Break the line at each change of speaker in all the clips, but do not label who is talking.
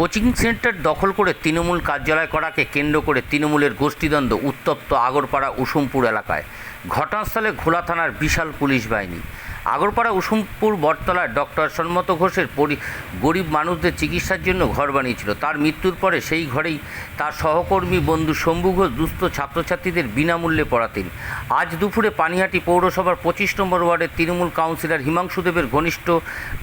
Coaching centre দখল করে তৃণমূল কার্যালয় করাকে কেন্দ্র করে তৃণমূলের গোষ্ঠীদ্বন্দ্ব উত্তপ্ত আগরপাড়া, উসুমপুর এলাকায়। ঘটনাস্থলে ঘোলা থানার বিশাল পুলিশ বাহিনী। আগরপাড়া উসুমপুর বটতলায় ডক্টর সন্মত ঘোষের পরি, গরিব মানুষদের চিকিৎসার জন্য ঘর বানিয়েছিল। তার মৃত্যুর পরে সেই ঘরেই তার সহকর্মী বন্ধু শম্ভু ঘোষ দুস্থ ছাত্রছাত্রীদের বিনামূল্যে পড়াতেন। আজ দুপুরে পানিহাটি পৌরসভার পঁচিশ নম্বর ওয়ার্ডের তৃণমূল কাউন্সিলর হিমাংশু দেবের ঘনিষ্ঠ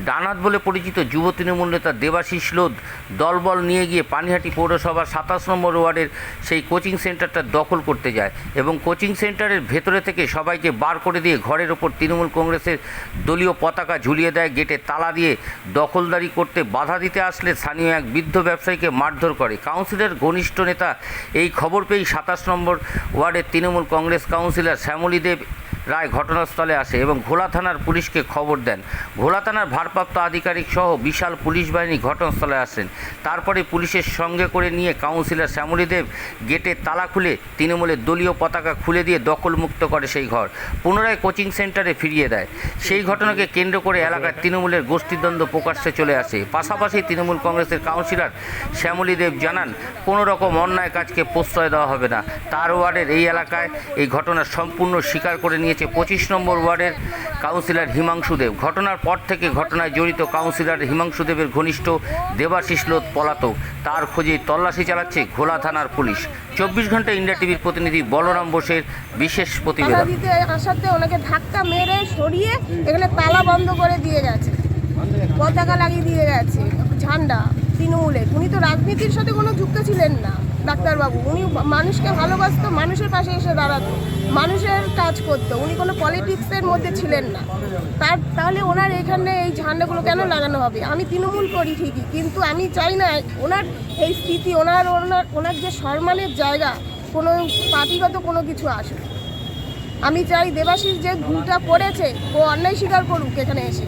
ডানাত বলে পরিচিত যুব তৃণমূল নেতা দেবাশিস লোধ দলবল নিয়ে গিয়ে পানিহাটি পৌরসভার সাতাশ নম্বর ওয়ার্ডের সেই কোচিং সেন্টারটা দখল করতে যায় এবং কোচিং সেন্টারের ভেতরে থেকে সবাইকে বার করে দিয়ে ঘরের ওপর তৃণমূল কংগ্রেসের দলীয় পতাকা ঝুলিয়ে দেয়, গেটে তালা দিয়ে দখলদারি করতে বাধা দিতে আসলে স্থানীয় এক বৃদ্ধ ব্যবসায়ীকে মারধর করে। কাউন্সিলের ঘনিষ্ঠ নেতা, এই খবর পেয়েই সাতাশ নম্বর ওয়ার্ডের তৃণমূল কংগ্রেস কাউন্সিলর শ্যামলী দেব রায় ঘটনাস্থলে আসে এবং ঘোলা থানার পুলিশকে খবর দেন। ঘোলা থানার ভারপ্রাপ্ত আধিকারিক সহ বিশাল পুলিশ বাহিনী ঘটনাস্থলে আসেন। তারপরে পুলিশের সঙ্গে করে নিয়ে কাউন্সিলর শ্যামলী দেব গেটের তালা খুলে তৃণমূলের দলীয় পতাকা খুলে দিয়ে দখলমুক্ত করে সেই ঘর। পুনরায় কোচিং সেন্টারে ফিরিয়ে দেয়। সেই ঘটনাকে কেন্দ্র করে এলাকার তৃণমূলের গোষ্ঠীদ্বন্দ্ব প্রকাশ্যে চলে আসে। পাশাপাশি তৃণমূল কংগ্রেসের কাউন্সিলর শ্যামলী দেব জানান, কোনো রকম অন্যায় কাজকে প্রশ্রয় দেওয়া হবে না। তার ওয়ার্ডের এই এলাকায় এই ঘটনা সম্পূর্ণ স্বীকার করে নিয়েছে পঁচিশ নম্বর ওয়ার্ডের কাউন্সিলর হিমাংশু দেব। ঘটনার পর থেকে ঘটনায় জড়িত কাউন্সিলর হিমাংশু দেবের ঘনিষ্ঠ দেবাশিস লোধ পলাতক। তার খোঁজে তল্লাশি চালাচ্ছে ঘোলা থানার পুলিশ। চব্বিশ ঘণ্টা ইন্ডিয়া টিভির প্রতিনিধি বলরাম বোসের বিশেষ প্রতিবেদন।
আসাতে ওনাকে ধাক্কা মেরে সরিয়ে এখানে তালা বন্ধ করে দিয়ে গেছে। পতাকা লাগিয়ে দিয়ে গেছে। ঝান্ডা, তৃণমূলের। উনি তো রাজনীতির সাথে কোনো যুক্ত ছিলেন না। ডাক্তারবাবু উনি মানুষকে ভালোবাসতো, মানুষের পাশে এসে দাঁড়াতো, মানুষের কাজ করতো, উনি কোনো পলিটিক্সের মধ্যে ছিলেন না। তার, তাহলে ওনার এখানে এই ঝান্ডাগুলো কেন লাগানো হবে? আমি তৃণমূল করি ঠিকই, কিন্তু আমি চাই না ওনার এই স্থিতি ওনার ওনার ওনার যে সম্মানের জায়গা, কোনো পার্টিগত কোনো কিছু আসে আমি চাই দেবাশিস যে ভুলটা করেছে, ও অন্যায় স্বীকার করুক এখানে এসে।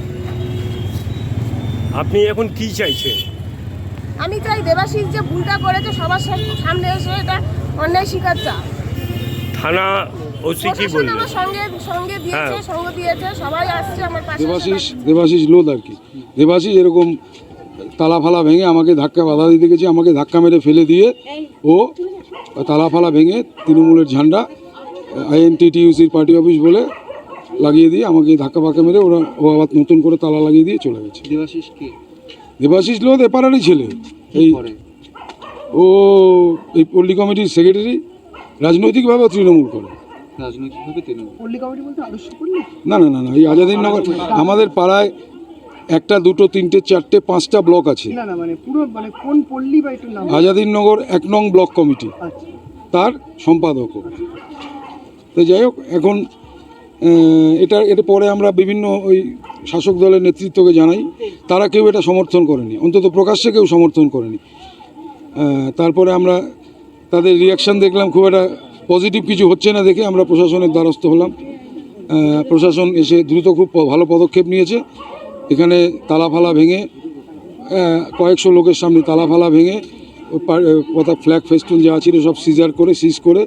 আপনি এখন কি চাইছেন?
আমি চাই দেবাশিস যে ভুলটা করেছে সবার সামনে এসে এটা অন্যায় স্বীকার চা
থানা ওসি কি বলল?
আমার সঙ্গে সঙ্গে দিয়েছে
হ্যাঁ।
সঙ্গ দিয়েছে সবাই আসছে আমার পাশে
দেবাশিস দেবাশিস লোদ আর কি। দেবাশিস এরকম তালা ফালা ভেঙে আমাকে ধাক্কা বাধা দিতে গেছে আমাকে ধাক্কা মেরে ফেলে দিয়ে ও তালা ফালা ভেঙে তৃণমূলের ঝান্ডা আইএনটিটিউসির পার্টি অফিস বলে লাগিয়ে দিয়ে আমাকে ধাক্কা ফাক্কা মেরে ওরা ও আবার নতুন করে তালা লাগিয়ে দিয়ে চলে গেছে।
দেবাশিস কে?
দেবাশিস লোদ এপাড়ারই ছেলে। এই ও এই পল্লী কমিটির সেক্রেটারি রাজনৈতিকভাবে তৃণমূল করে। না না না না এই আজাদিননগর আমাদের পাড়ায় একটা দুটো তিনটে চারটে পাঁচটা ব্লক আছে।
না না মানে পুরো মানে নাম?
আজাদিননগর এক নং ব্লক কমিটি।
আচ্ছা।
তার সম্পাদক তো যাই হোক এখন এটা এটা পরে আমরা বিভিন্ন ওই শাসক দলের নেতৃত্বকে জানাই, তারা কেউ এটা সমর্থন করেনি। অন্তত প্রকাশ্যে কেউ সমর্থন করেনি। তারপরে আমরা তাদের রিয়াকশান দেখলাম, খুব একটা পজিটিভ কিছু হচ্ছে না দেখে আমরা প্রশাসনের দ্বারস্থ হলাম। প্রশাসন এসে দ্রুত খুব ভালো পদক্ষেপ নিয়েছে। এখানে তালা ফালা ভেঙে কয়েকশো লোকের সামনে তালা ফালা ভেঙে কথা ফ্ল্যাগ ফেস্টুন যা ছিল সব সিজার করে সিজ করে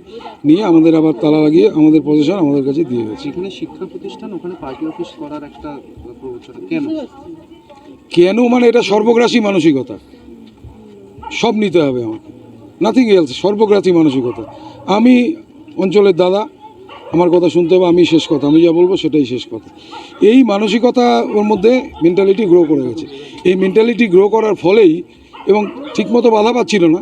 নিয়ে আমাদের আবার তালা লাগিয়ে আমাদের পজিশন আমাদের কাছে দিয়ে গেছে।
যেখানে শিক্ষা প্রতিষ্ঠান ওখানে পার্টি অফিস করার একটা কেন?
কেন মানে এটা সর্বগ্রাসী মানসিকতা। সব নিতে হবে আমাকে। নাথিং এলস সর্বগ্রাসী মানসিকতা। আমি অঞ্চলের দাদা আমার কথা শুনতে হবে আমি শেষ কথা আমি যা বলব সেটাই শেষ কথা। এই মানসিকতা ওর মধ্যে মেন্টালিটি গ্রো করে গেছে। এই মেন্টালিটি গ্রো করার ফলেই এবং ঠিকমতো বাধা পাচ্ছিল না।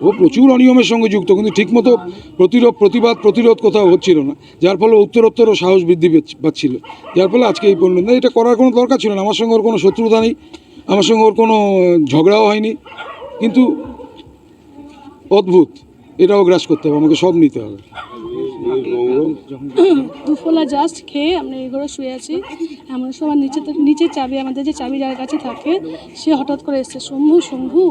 ও প্রচুর অনিয়মের সঙ্গে যুক্ত, কিন্তু ঠিকমতো প্রতিরোধ, প্রতিবাদ, প্রতিরোধ কোথাও হচ্ছিল না। যার ফলে উত্তরোত্তর ও সাহস বৃদ্ধি পাচ্ছিল। যার ফলে আজকে এই পরিণতি এটা করার কোনো দরকার ছিল না। আমার সঙ্গে ওর কোনো শত্রুতা নেই। আমার সঙ্গে ওর কোনো ঝগড়াও হয়নি। কিন্তু অদ্ভুত। এটাও গ্রাস করতে হবে। আমাকে সব নিতে হবে।
দুফলা জাস্ট খেয়ে আমরা এই ঘরে শুয়ে আছি। এমন সময় নিচে নিচের চাবি, আমাদের যে চাবি যার কাছে থাকে, সে হঠাৎ করে এসছে, শম্ভু শম্ভু,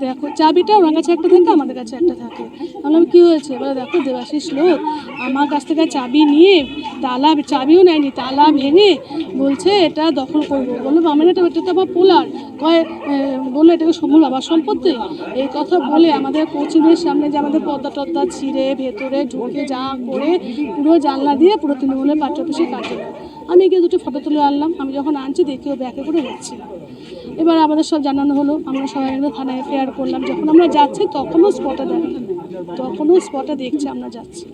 দেখো, চাবিটা ওনার কাছে একটা থাকে, আমাদের কাছে একটা থাকে। বললাম, কী হয়েছে? এবারে দেখো, দেবাশিস লোক আমার কাছ থেকে চাবি নিয়ে তালা, চাবিও নেয়নি, তালা ভেঙে বলছে এটা দখল করব। বলল বামেন এটা এটা তো আমার পোলার। কয় বলে এটাকে সমূল বাবার সম্পত্তি? এই কথা বলে আমাদের কোচিংয়ের সামনে যে আমাদের পদ্মা টদ্দা ছিঁড়ে ভেতরে ঢুকে যা করে পুরো জানলা দিয়ে পুরো তৃণমূলের অফিসে কাটে। আমি গিয়ে দুটো ফটো তুলে আনলাম। আমি যখন আনছি, দেখি ও ব্যাকে করে যাচ্ছি এবার আমাদের সব জানানো হলো। আমরা সবাই মিলে থানায় ফেয়ার করলাম। যখন আমরা যাচ্ছি, তখনও স্পটে তখনও স্পটে দেখছি আমরা যাচ্ছি।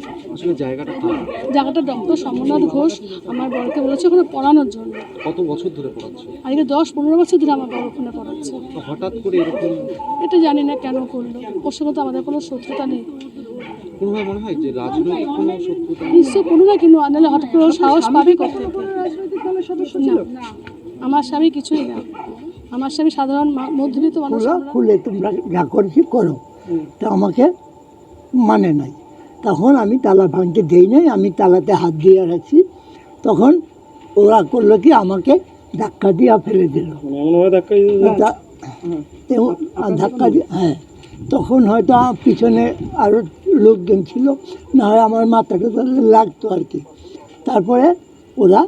জায়গাটা?
ডক্টর সমরনাথ ঘোষ আমার বড়কে বলেছে ওখানে পড়ানোর জন্য।
কত বছর ধরে পড়াচ্ছে?
আজকে দশ পনেরো বছর ধরে আমার বড় ওখানে পড়াচ্ছে।
হঠাৎ করে এরকম
এটা জানি না কেন করল। ওর সঙ্গে তো আমাদের কোনো শত্রুতা নেই।
কোনোভাবে মনে হয় যে রাজনৈতিক কোনো শত্রুতা
নিশ্চয় কোনো না কিন্তু হঠাৎ করে ওর সাহস পাবে করতে
রাজনৈতিক দলের সদস্য
না আমার স্বামী কিছুই না। আমার স্বামী সাধারণ মধ্যবিত্ত মানুষ।
খুলে তোমরা যা করছি করো। তা আমাকে মানে নাই। তখন আমি তালা ভাঙতে দেই নাই আমি তালাতে হাত দিয়ে রাখছি। তখন ওরা করল কি আমাকে ধাক্কা দিয়ে ফেলে দিল। তেমন আর ধাক্কা দিয়ে হ্যাঁ। তখন হয়তো আমার পিছনে আরও লোকজন ছিল না হয় আমার মাথাটা তাহলে লাগতো আর কি। তারপরে ওরা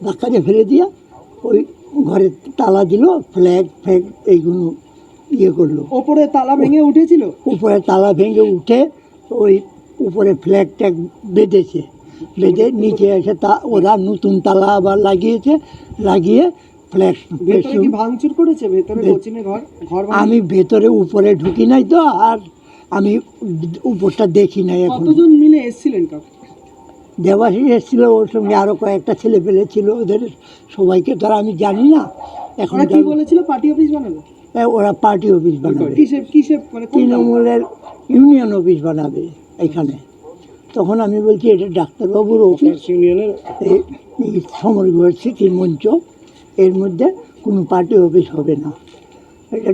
ধাক্কা দিয়ে ফেলে দিয়ে ওই ঘরে তালা দিল ফ্ল্যাগ ফ্ল্যাগ এইগুলো ইয়ে করল।
ওপরে তালা ভেঙে উঠেছিল?
উপরে তালা ভেঙে উঠে ওই উপরে ফ্ল্যাগ ট্যাগ বেঁধেছে। বেঁধে নিচে এসে তা ওরা নতুন তালা আবার লাগিয়েছে লাগিয়ে ফ্ল্যাগ
ভেতরে ভাঙচুর করেছে? ভেতরে ঘর ঘর
আমি ভেতরে উপরে ঢুকি নাই তো আর আমি উপরটা দেখি নাই এখন।
কতজন মিলে এসেছিলেন কাকু?
দেবাশিস এসেছিল ওর সঙ্গে আরও কয়েকটা ছেলে পেলে ছিল ওদের সবাইকে তো আমি জানি না। এখন
কি বলেছিল? পার্টি অফিস বানাবে?
ওরা পার্টি অফিস বানাবে।
মানে
তৃণমূলের ইউনিয়ন অফিস বানাবে এখানে। তখন আমি বলছি এটা ডাক্তারবাবুর অফিস এই- এই সমরগড় স্মৃতির মঞ্চ। এর মধ্যে কোনো পার্টি অফিস হবে না। এটা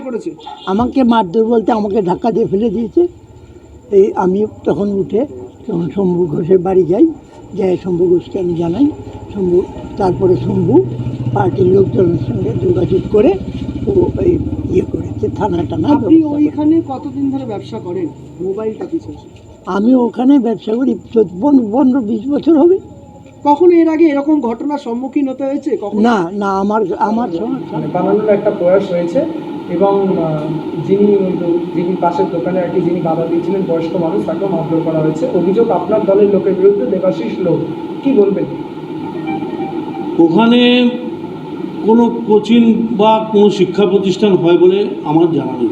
করেছে?
আমাকে মারধর বলতে আমাকে ধাক্কা দিয়ে ফেলে দিয়েছে। এই আমি তখন উঠে তখন শম্ভু ঘোষের বাড়ি যাই। যাই শম্ভু ঘোষকে আমি জানাই। শম্ভু তারপরে শম্ভু পার্টির লোকজনের সঙ্গে যোগাযোগ করে এই ইয়ে করেছে থানা টানা
আপনি ওইখানে কতদিন ধরে ব্যবসা করেন? মোবাইলটা পিছনে
আমি ওখানে ব্যবসা করি পনেরো পনেরো বিশ বছর হবে।
কখনো এর আগে এরকম ঘটনার সম্মুখীন হতে হয়েছে কখন?
না না আমার আমার
মানে বানানোর একটা প্রয়াস হয়েছে এবং আহ, যিনি যিনি পাশের দোকানে আর কি যিনি বাধা দিয়েছিলেন বয়স্ক মানুষ তাকেও মারধর করা হয়েছে। অভিযোগ আপনার দলের লোকের বিরুদ্ধে দেবাশিস লোক কি বলবেন?
ওখানে কোনো কোচিং বা কোনো শিক্ষা প্রতিষ্ঠান হয় বলে আমার জানা নেই।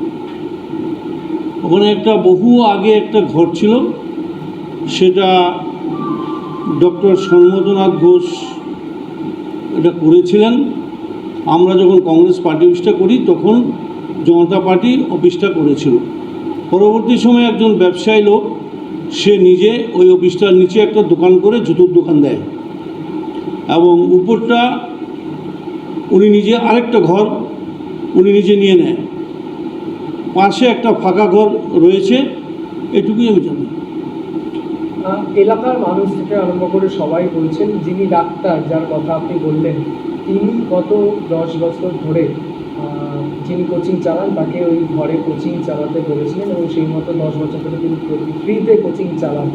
ওখানে একটা বহু আগে একটা ঘর ছিল, সেটা ডক্টর সন্মতনাথ ঘোষ এটা করেছিলেন। আমরা যখন কংগ্রেস পার্টি অফিসটা করি, তখন জনতা পার্টি অফিসটা করেছিল। পরবর্তী সময়ে একজন ব্যবসায়ী লোক, সে নিজে ওই অফিসটার নিচে একটা দোকান করে জুতোর দোকান দেয়। এবং উপরটা উনি নিজে আরেকটা ঘর উনি নিজে নিয়ে নেয়। পাশে একটা ফাঁকা ঘর রয়েছে, এটুকুই আমি জানি।
এলাকার মানুষ থেকে আরম্ভ করে সবাই বলছেন, যিনি ডাক্তার যার কথা আপনি বললেন, তিনি গত দশ বছর ধরে যিনি কোচিং চালান, তাকে ওই ঘরে কোচিং চালাতে বলেছিলেন এবং সেই মতো দশ বছর ধরে তিনি ফ্রিতে কোচিং চালান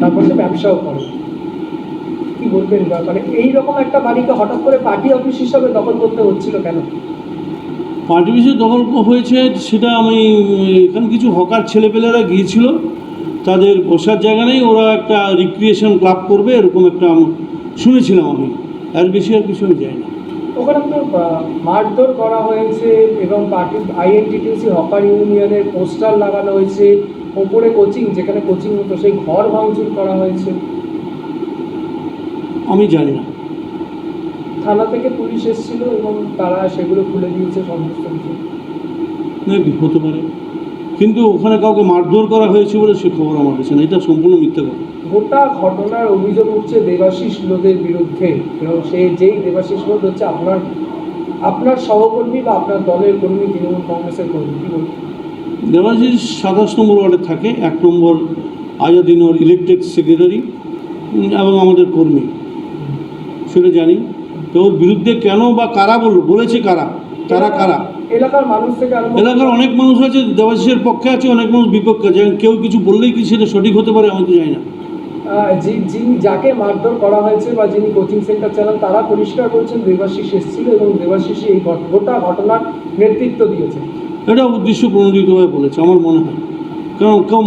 তারপর সে ব্যবসাও করেন। বলবেন বা মানে এইরকম একটা বাড়িকে হঠাৎ করে পার্টি অফিস হিসাবে দখল করতে হচ্ছিল কেন?
পার্টি অফিসে দখল হয়েছে সেটা আমি এখানে কিছু হকার ছেলেপেলেরা গিয়েছিল। তাদের বসার জায়গা নেই ওরা একটা রিক্রিয়েশন ক্লাব করবে এরকম একটা শুনেছিলাম আমি। আর বেশি আর কিছু আমি যাই না।
ওখানে তো মারধর করা হয়েছে এবং পার্টি আইএনটিটিউসি হকার ইউনিয়নের পোস্টার লাগানো হয়েছে ওপরে কোচিং যেখানে কোচিং হতো সেই ঘর ভাঙচুর করা হয়েছে।
আমি জানি না।
থানা থেকে পুলিশ এসেছিল এবং তারা সেগুলো খুলে দিয়েছে সমস্ত কিছু
মেবি হতে পারে। কিন্তু ওখানে কাউকে মারধর করা হয়েছে বলে সে খবর আমার কাছে না এটা সম্পূর্ণ মিথ্যা কথা।
গোটা ঘটনার অভিযোগ উঠছে দেবাশিস লোদের বিরুদ্ধে। এবং সে যেই দেবাশিস লোদ হচ্ছে আপনার আপনার সহকর্মী বা আপনার দলের কর্মী তৃণমূল কংগ্রেসের কর্মী।
দেবাশিস সাতাশ নম্বর ওয়ার্ডে থাকে। এক নম্বর আজাদিনোর ইলেকটেড সেক্রেটারি এবং আমাদের কর্মী। সেটা জানি। তো ওর বিরুদ্ধে কেন বা কারা বলল বলেছে কারা? তারা কারা?
এলাকার মানুষ থেকে
এলাকার অনেক মানুষ আছে দেবাশিসের পক্ষে আছে অনেক মানুষ বিপক্ষে আছে। কেউ কিছু বললেই কি সেটা সঠিক হতে পারে? আমি তো জানি না।
যিনি যাকে মারধর করা হয়েছে বা যিনি কোচিং সেন্টার চালান তারা পরিষ্কার করছেন দেবাশিস এসেছিল এবং দেবাশিসই এই গোটা ঘটনার নেতৃত্ব দিয়েছে
এটা উদ্দেশ্য প্রণোদিতভাবে বলেছে আমার মনে হয়। কারণ কম